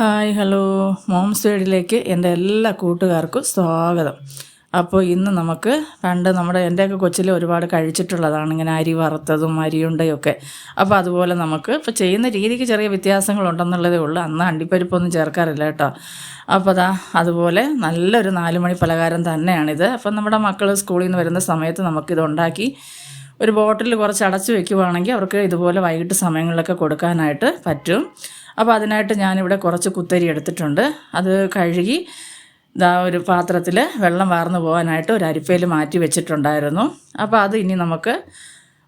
Hi hello. Moms വേഡിലേക്ക് എന്റെ എല്ലാ കൂട്ടുകാർക്കും സ്വാഗതം. അപ്പോൾ ഇന്ന് നമുക്ക് പണ്ട് നമ്മുടെ എന്റെയൊക്കെ കൊച്ചിൽ ഒരുപാട് കഴിച്ചിട്ടുള്ളതാണ് ഇങ്ങനെ അരി വറുത്തതും അരിയുണ്ടയൊക്കെ. അപ്പോൾ അതുപോലെ നമുക്ക് ഇപ്പോൾ ചെയ്യുന്ന രീതിക്ക് ചെറിയ വ്യത്യാസങ്ങളുണ്ടെന്നുള്ളതേ ഉള്ളൂ. അന്ന് അണ്ടിപ്പരിപ്പൊന്നും ചേർക്കാറില്ല കേട്ടോ. അപ്പോൾ അതാ അതുപോലെ നല്ലൊരു നാലുമണി പലഹാരം തന്നെയാണിത്. അപ്പം നമ്മുടെ മക്കൾ സ്കൂളിൽ നിന്ന് വരുന്ന സമയത്ത് നമുക്കിത് ഉണ്ടാക്കി ഒരു ബോട്ടിൽ കുറച്ച് അടച്ചു വെക്കുവാണെങ്കിൽ അവർക്ക് ഇതുപോലെ വൈകിട്ട് സമയങ്ങളിലൊക്കെ കൊടുക്കാനായിട്ട് പറ്റും. അപ്പോൾ അതിനായിട്ട് ഞാനിവിടെ കുറച്ച് കുത്തരി എടുത്തിട്ടുണ്ട്. അത് കഴുകി ഇതാ ഒരു പാത്രത്തിൽ വെള്ളം വാർന്നു പോകാനായിട്ട് ഒരു അരിപ്പയിൽ മാറ്റി വെച്ചിട്ടുണ്ടായിരുന്നു. അപ്പോൾ അത് ഇനി നമുക്ക്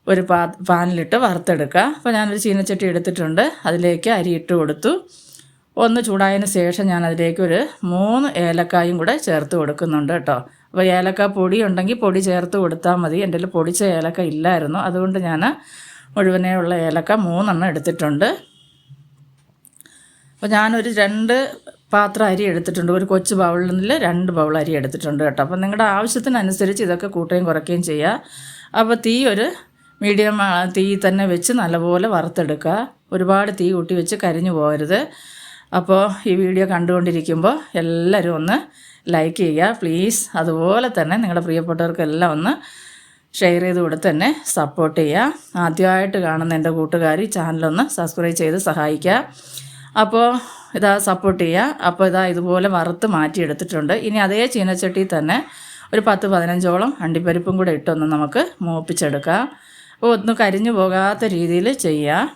ഒരു പാ പാനിലിട്ട് വറുത്തെടുക്കുക അപ്പോൾ ഞാനൊരു ചീനച്ചട്ടി എടുത്തിട്ടുണ്ട്. അതിലേക്ക് അരി ഇട്ട് കൊടുത്തു. ഒന്ന് ചൂടായതിന് ശേഷം ഞാൻ അതിലേക്ക് ഒരു മൂന്ന് ഏലക്കായും കൂടെ ചേർത്ത് കൊടുക്കുന്നുണ്ട് കേട്ടോ. അപ്പോൾ ഏലക്ക പൊടി ഉണ്ടെങ്കിൽ പൊടി ചേർത്ത് കൊടുത്താൽ മതി. എന്റെ കയ്യിൽ പൊടിച്ച ഏലക്ക ഇല്ലായിരുന്നു. അതുകൊണ്ട് ഞാൻ മുഴുവനേ ഉള്ള ഏലക്ക മൂന്നെണ്ണം എടുത്തിട്ടുണ്ട്. അപ്പോൾ ഞാനൊരു രണ്ട് പാത്രം അരി എടുത്തിട്ടുണ്ട്. ഒരു കൊച്ചു ബൗളിൽ രണ്ട് ബൗൾ അരി എടുത്തിട്ടുണ്ട് കേട്ടോ. അപ്പോൾ നിങ്ങളുടെ ആവശ്യത്തിനനുസരിച്ച് ഇതൊക്കെ കൂട്ടുകയും കുറയ്ക്കുകയും ചെയ്യുക. അപ്പോൾ തീ ഒരു മീഡിയം തീ തന്നെ വെച്ച് നല്ലപോലെ വറുത്തെടുക്കുക. ഒരുപാട് തീ കൂട്ടി വെച്ച് കരിഞ്ഞു പോകരുത്. അപ്പോൾ ഈ വീഡിയോ കണ്ടുകൊണ്ടിരിക്കുമ്പോൾ എല്ലാവരും ഒന്ന് ലൈക്ക് ചെയ്യുക. പ്ലീസ് അതുപോലെ തന്നെ നിങ്ങളുടെ പ്രിയപ്പെട്ടവർക്കെല്ലാം ഒന്ന് ഷെയർ ചെയ്ത് കൊടുത്ത് തന്നെ സപ്പോർട്ട് ചെയ്യുക. ആദ്യമായിട്ട് കാണുന്ന എന്റെ കൂട്ടുകാർ ഈ ചാനലൊന്ന് സബ്സ്ക്രൈബ് ചെയ്ത് സഹായിക്കുക. അപ്പോൾ ഇതാ സപ്പോർട്ട് ചെയ്യുക. അപ്പോൾ ഇതാ ഇതുപോലെ വറുത്ത് മാറ്റിയെടുത്തിട്ടുണ്ട്. ഇനി അതേ ചീനച്ചട്ടി തന്നെ ഒരു പത്ത് പതിനഞ്ചോളം അണ്ടിപ്പരിപ്പും കൂടെ ഇട്ടൊന്ന് നമുക്ക് മൂപ്പിച്ചെടുക്കാം. അപ്പോൾ ഒന്ന് കരിഞ്ഞു പോകാത്ത രീതിയിൽ ചെയ്യുക.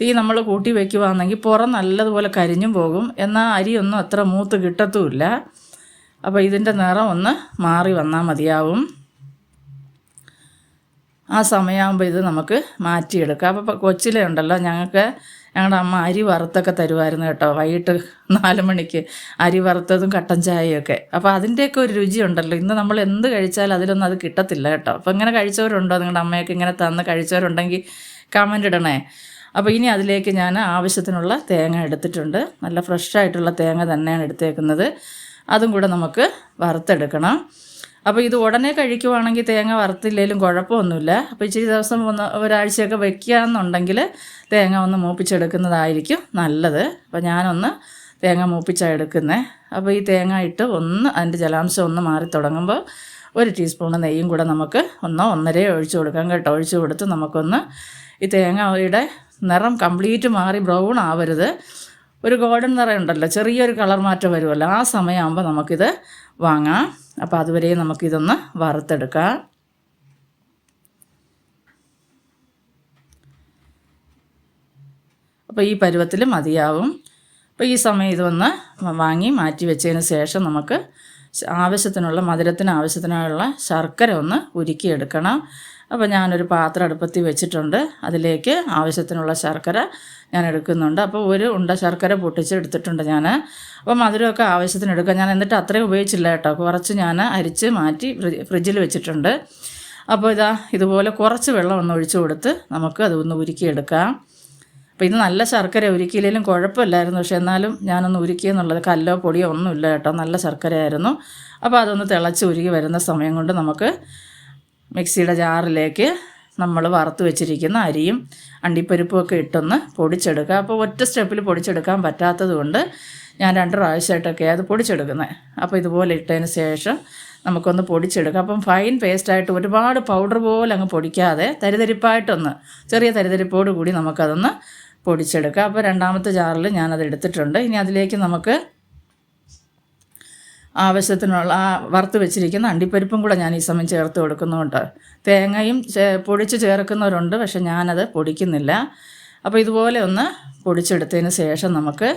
തീ നമ്മൾ കൂട്ടി വയ്ക്കുവാണെങ്കിൽ പുറം നല്ലതുപോലെ കരിഞ്ഞും പോകും. എന്നാൽ അരിയൊന്നും അത്ര മൂത്ത് കിട്ടത്തുമില്ല. അപ്പോൾ ഇതിന്റെ നിറം ഒന്ന് മാറി വന്നാൽ മതിയാവും. ആ സമയമാകുമ്പോൾ ഇത് നമുക്ക് മാറ്റിയെടുക്കാം. അപ്പോൾ കൊച്ചിലെ ഉണ്ടല്ലോ ഞങ്ങൾക്ക് ഞങ്ങളുടെ അമ്മ അരി വറുത്തൊക്കെ തരുമായിരുന്നു കേട്ടോ. വൈകിട്ട് നാല് മണിക്ക് അരി വറുത്തതും കട്ടൻ ചായയൊക്കെ അപ്പോൾ അതിന്റെയൊക്കെ ഒരു രുചിയുണ്ടല്ലോ ഇന്ന് നമ്മൾ എന്ത് കഴിച്ചാലും അതിലൊന്നും അത് കിട്ടത്തില്ല കേട്ടോ. അപ്പോൾ ഇങ്ങനെ കഴിച്ചവരുണ്ടോ? നിങ്ങളുടെ അമ്മയൊക്കെ ഇങ്ങനെ തന്ന് കഴിച്ചവരുണ്ടെങ്കിൽ കമന്റ് ഇടണേ. അപ്പോൾ ഇനി അതിലേക്ക് ഞാൻ ആവശ്യത്തിനുള്ള തേങ്ങ എടുത്തിട്ടുണ്ട്. നല്ല ഫ്രഷ് ആയിട്ടുള്ള തേങ്ങ തന്നെയാണ് എടുത്തേക്കുന്നത്. അതും കൂടെ നമുക്ക് വറുത്തെടുക്കണം. അപ്പോൾ ഇത് ഉടനെ കഴിക്കുവാണെങ്കിൽ തേങ്ങ വറുത്തില്ലെങ്കിലും കുഴപ്പമൊന്നുമില്ല. അപ്പോൾ ഇച്ചിരി ദിവസം ഒന്ന് ഒരാഴ്ചയൊക്കെ വെക്കുകയെന്നുണ്ടെങ്കിൽ തേങ്ങ ഒന്ന് മൂപ്പിച്ചെടുക്കുന്നതായിരിക്കും നല്ലത്. അപ്പോൾ ഞാനൊന്ന് തേങ്ങ മൂപ്പിച്ചാണ് എടുക്കുന്നത് അപ്പോൾ ഈ തേങ്ങ ഇട്ട് ഒന്ന് അതിന്റെ ജലാംശം ഒന്ന് മാറി തുടങ്ങുമ്പോൾ ഒരു ടീസ്പൂൺ നെയ്യും കൂടെ നമുക്ക് ഒന്നോ ഒന്നരയോ ഒഴിച്ചു കൊടുക്കാം കേട്ടോ. ഒഴിച്ചു കൊടുത്ത് നമുക്കൊന്ന് ഈ തേങ്ങയുടെ നിറം കംപ്ലീറ്റ് മാറി ബ്രൗൺ ആവരുത്. ഒരു ഗോൾഡൻ നിറയുണ്ടല്ലോ ചെറിയൊരു കളർ മാറ്റം വരുമല്ലോ. ആ സമയമാകുമ്പോൾ നമുക്കിത് വാങ്ങാം. അപ്പോൾ അതുവരെ നമുക്കിതൊന്ന് വറുത്തെടുക്കാം. അപ്പോൾ ഈ പരുവത്തിൽ മതിയാവും. അപ്പോൾ ഈ സമയം ഇതൊന്ന് വാങ്ങി മാറ്റി വെച്ചതിന് ശേഷം നമുക്ക് ആവശ്യത്തിനുള്ള മധുരത്തിന് ആവശ്യത്തിനുള്ള ശർക്കര ഒന്ന് ഉരുക്കിയെടുക്കണം. അപ്പോൾ ഞാനൊരു പാത്രം അടുപ്പത്തിൽ വെച്ചിട്ടുണ്ട്. അതിലേക്ക് ആവശ്യത്തിനുള്ള ശർക്കര ഞാൻ എടുക്കുന്നുണ്ട്. അപ്പോൾ ഒരു ഉണ്ട ശർക്കര പൊട്ടിച്ച് എടുത്തിട്ടുണ്ട് ഞാൻ. അപ്പോൾ മധുരമൊക്കെ ആവശ്യത്തിന് എടുക്കാം. ഞാൻ എന്നിട്ട് അത്രയും ഉപയോഗിച്ചില്ല കേട്ടോ. കുറച്ച് ഞാൻ അരിച്ച് മാറ്റി ഫ്രിഡ്ജിൽ വെച്ചിട്ടുണ്ട്. അപ്പോൾ ഇതാ ഇതുപോലെ കുറച്ച് വെള്ളം ഒന്ന് ഒഴിച്ചു കൊടുത്ത് നമുക്ക് അതൊന്ന് ഉരുക്കിയെടുക്കാം. അപ്പോൾ ഇത് നല്ല ശർക്കര ഉരുക്കിയില്ലെങ്കിലും കുഴപ്പമില്ലായിരുന്നു. പക്ഷേ എന്നാലും ഞാനൊന്ന് ഉരുക്കിയെന്നുള്ളത് കല്ലോ പൊടിയോ ഒന്നുമില്ല കേട്ടോ. നല്ല ശർക്കരയായിരുന്നു. അപ്പോൾ അതൊന്ന് തിളച്ച് ഉരുകി വരുന്ന സമയം കൊണ്ട് നമുക്ക് മിക്സിയുടെ ജാറിലേക്ക് നമ്മൾ വറുത്ത് വെച്ചിരിക്കുന്ന അരിയും അണ്ടിപ്പരിപ്പും ഒക്കെ ഇട്ടൊന്ന് പൊടിച്ചെടുക്കുക. അപ്പോൾ ഒറ്റ സ്റ്റെപ്പിൽ പൊടിച്ചെടുക്കാൻ പറ്റാത്തത് കൊണ്ട് ഞാൻ രണ്ട് പ്രാവശ്യമായിട്ടൊക്കെ അത് പൊടിച്ചെടുക്കുന്നത് അപ്പോൾ ഇതുപോലെ ഇട്ടതിന് ശേഷം നമുക്കൊന്ന് പൊടിച്ചെടുക്കാം. അപ്പം ഫൈൻ പേസ്റ്റായിട്ട് ഒരുപാട് പൗഡർ പോലെ അങ്ങ് പൊടിക്കാതെ തരിതരിപ്പായിട്ടൊന്ന് ചെറിയ തരിതരിപ്പോട് കൂടി നമുക്കതൊന്ന് പൊടിച്ചെടുക്കാം. അപ്പോൾ രണ്ടാമത്തെ ജാറിൽ ഞാനത് എടുത്തിട്ടുണ്ട്. ഇനി അതിലേക്ക് നമുക്ക് ആവശ്യത്തിനുള്ള ആ വറുത്ത് വെച്ചിരിക്കുന്ന അണ്ടിപ്പരിപ്പും കൂടെ ഞാൻ ഈ സമയം ചേർത്ത് കൊടുക്കുന്നുണ്ട്. തേങ്ങയും പൊടിച്ച് ചേർക്കുന്നവരുണ്ട് പക്ഷെ ഞാനത് പൊടിക്കുന്നില്ല. അപ്പോൾ ഇതുപോലെ ഒന്ന് പൊടിച്ചെടുത്തതിന് ശേഷം നമുക്ക്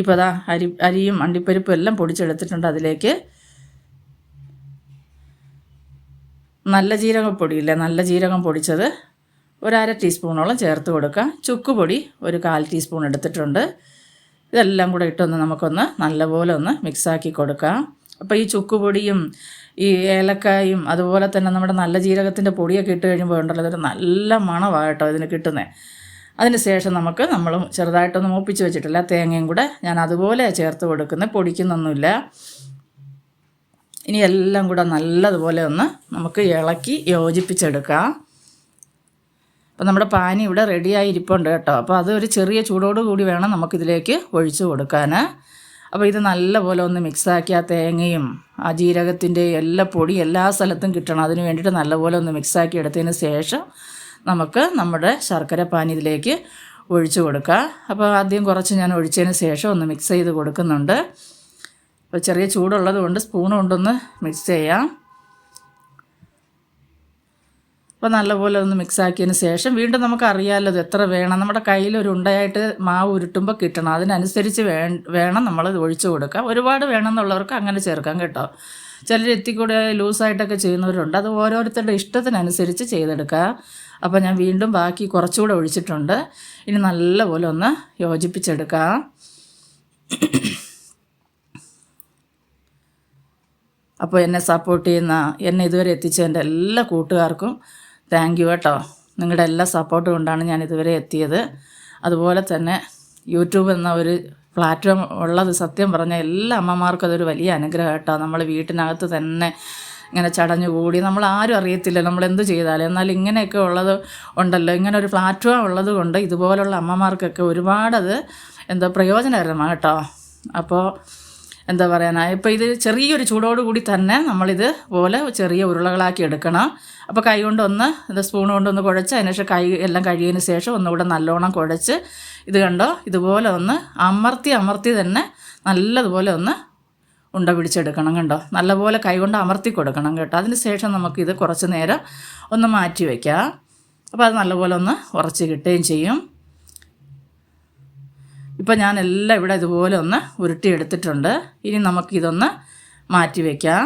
ഇപ്പോൾ അതാ അരി അരിയും അണ്ടിപ്പരിപ്പും എല്ലാം പൊടിച്ചെടുത്തിട്ടുണ്ട് അതിലേക്ക്. നല്ല ജീരകം പൊടിയില്ല? നല്ല ജീരകം പൊടിച്ചത് ഒരു അര ടീസ്പൂണോളം ചേർത്ത് കൊടുക്കുക ചുക്ക് പൊടി ഒരു കാൽ ടീസ്പൂൺ എടുത്തിട്ടുണ്ട്. ഇതെല്ലാം കൂടെ ഇട്ടൊന്ന് നമുക്കൊന്ന് നല്ലപോലെ ഒന്ന് മിക്സാക്കി കൊടുക്കാം. അപ്പോൾ ഈ ചുക്കുപൊടിയും ഈ ഏലക്കായും അതുപോലെ തന്നെ നമ്മുടെ നല്ല ജീരകത്തിന്റെ പൊടിയൊക്കെ ഇട്ട് കഴിയുമ്പോൾ ഉണ്ടല്ലോ അതൊരു നല്ല മണമാകട്ടോ കേട്ടോ ഇതിന് കിട്ടുന്നത് അതിന് ശേഷം നമുക്ക് നമ്മൾ ചെറുതായിട്ടൊന്ന് മൂപ്പിച്ച് വെച്ചിട്ടില്ല തേങ്ങയും കൂടെ ഞാൻ അതുപോലെ ചേർത്ത് കൊടുക്കുന്നത് പൊടിക്കുന്നൊന്നുമില്ല. ഇനി എല്ലാം കൂടെ നല്ലതുപോലെ ഒന്ന് നമുക്ക് ഇളക്കി യോജിപ്പിച്ചെടുക്കാം. അപ്പോൾ നമ്മുടെ പാനി ഇവിടെ റെഡിയായി ഇരിപ്പുണ്ട് കേട്ടോ. അപ്പോൾ അത് ഒരു ചെറിയ ചൂടോട് കൂടി വേണം നമുക്കിതിലേക്ക് ഒഴിച്ചു കൊടുക്കാൻ അപ്പോൾ ഇത് നല്ലപോലെ ഒന്ന് മിക്സാക്കി ആ തേങ്ങയും ആ ജീരകത്തിന്റെ എല്ലാ പൊടി എല്ലാ സ്ഥലത്തും കിട്ടണം. അതിന് വേണ്ടിയിട്ട് നല്ലപോലെ ഒന്ന് മിക്സാക്കി എടുത്തതിന് ശേഷം നമുക്ക് നമ്മുടെ ശർക്കര പാനി ഇതിലേക്ക് ഒഴിച്ചു കൊടുക്കുക അപ്പോൾ ആദ്യം കുറച്ച് ഞാൻ ഒഴിച്ചതിന് ശേഷം ഒന്ന് മിക്സ് ചെയ്ത് കൊടുക്കുന്നുണ്ട്. അപ്പോൾ ചെറിയ ചൂടുള്ളത് കൊണ്ട് സ്പൂൺ കൊണ്ടൊന്ന് മിക്സ് ചെയ്യാം. അപ്പോൾ നല്ലപോലെ ഒന്ന് മിക്സ് ആക്കിയതിന് ശേഷം വീണ്ടും നമുക്ക് അറിയാമല്ലോ എത്ര വേണം. നമ്മുടെ കയ്യിൽ ഒരു ഉണ്ടയായിട്ട് മാവ് ഉരുട്ടുമ്പോൾ കിട്ടണം. അതിനനുസരിച്ച് വേ വേണം നമ്മൾ ഇത് ഒഴിച്ചു കൊടുക്കുക ഒരുപാട് വേണമെന്നുള്ളവർക്ക് അങ്ങനെ ചേർക്കാം കേട്ടോ. ചിലർ എത്തിക്കൂടെ ലൂസായിട്ടൊക്കെ ചെയ്യുന്നവരുണ്ട്. അത് ഓരോരുത്തരുടെ ഇഷ്ടത്തിനനുസരിച്ച് ചെയ്തെടുക്കുക അപ്പോൾ ഞാൻ വീണ്ടും ബാക്കി കുറച്ചുകൂടെ ഒഴിച്ചിട്ടുണ്ട്. ഇനി നല്ലപോലെ ഒന്ന് യോജിപ്പിച്ചെടുക്കാം. അപ്പോൾ എന്നെ സപ്പോർട്ട് ചെയ്യുന്ന എന്നെ ഇതുവരെ എത്തിച്ചതിന്റെ എല്ലാ കൂട്ടുകാർക്കും താങ്ക് യു കേട്ടോ. നിങ്ങളുടെ എല്ലാ സപ്പോർട്ട് കൊണ്ടാണ് ഞാൻ ഇതുവരെ എത്തിയത്. അതുപോലെ തന്നെ യൂട്യൂബ് എന്ന ഒരു പ്ലാറ്റ്ഫോം ഉള്ളത് സത്യം പറഞ്ഞാൽ എല്ലാ അമ്മമാർക്കും അതൊരു വലിയ അനുഗ്രഹം കേട്ടോ. നമ്മൾ വീട്ടിനകത്ത് തന്നെ ഇങ്ങനെ ചടഞ്ഞു കൂടി നമ്മൾ ആരും അറിയത്തില്ല നമ്മൾ എന്ത് ചെയ്താലും. എന്നാൽ ഇങ്ങനെയൊക്കെ ഉള്ളത് ഉണ്ടല്ലോ. ഇങ്ങനെ ഒരു പ്ലാറ്റ്ഫോം ഉള്ളത് കൊണ്ട് ഇതുപോലുള്ള അമ്മമാർക്കൊക്കെ ഒരുപാടത് എന്തോ പ്രയോജനകരമാണ് കേട്ടോ. അപ്പോൾ എന്താ പറയാനാ ഇപ്പോൾ ഇത് ചെറിയൊരു ചൂടോടുകൂടി തന്നെ നമ്മളിത് പോലെ ചെറിയ ഉരുളകളാക്കി എടുക്കണം. അപ്പോൾ കൈ കൊണ്ടൊന്ന് ഇത് സ്പൂൺ കൊണ്ടൊന്ന് കുഴച്ച് അതിനുശേഷം കൈ എല്ലാം കഴിയതിന് ശേഷം ഒന്നുകൂടെ നല്ലോണം കുഴച്ച് ഇത് കണ്ടോ ഇതുപോലെ ഒന്ന് അമർത്തി അമർത്തി തന്നെ നല്ലതുപോലെ ഒന്ന് ഉണ്ട പിടിച്ചെടുക്കണം കണ്ടോ. നല്ലപോലെ കൈകൊണ്ട് അമർത്തി കൊടുക്കണം കേട്ടോ. അതിന് ശേഷം നമുക്കിത് കുറച്ച് നേരം ഒന്ന് മാറ്റി വയ്ക്കാം അപ്പോൾ അത് നല്ലപോലെ ഒന്ന് ഉറച്ച് കിട്ടുകയും ചെയ്യും. ഇപ്പം ഞാൻ എല്ലാം ഇവിടെ ഇതുപോലെ ഒന്ന് ഉരുട്ടിയെടുത്തിട്ടുണ്ട് ഇനി നമുക്കിതൊന്ന് മാറ്റി വയ്ക്കാം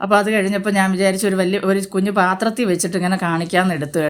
അപ്പോൾ അത് കഴിഞ്ഞപ്പോൾ ഞാൻ വിചാരിച്ചു ഒരു വലിയ ഒരു കുഞ്ഞു പാത്രത്തിൽ വെച്ചിട്ട് ഇങ്ങനെ കാണിക്കാമെന്ന് എടുത്തു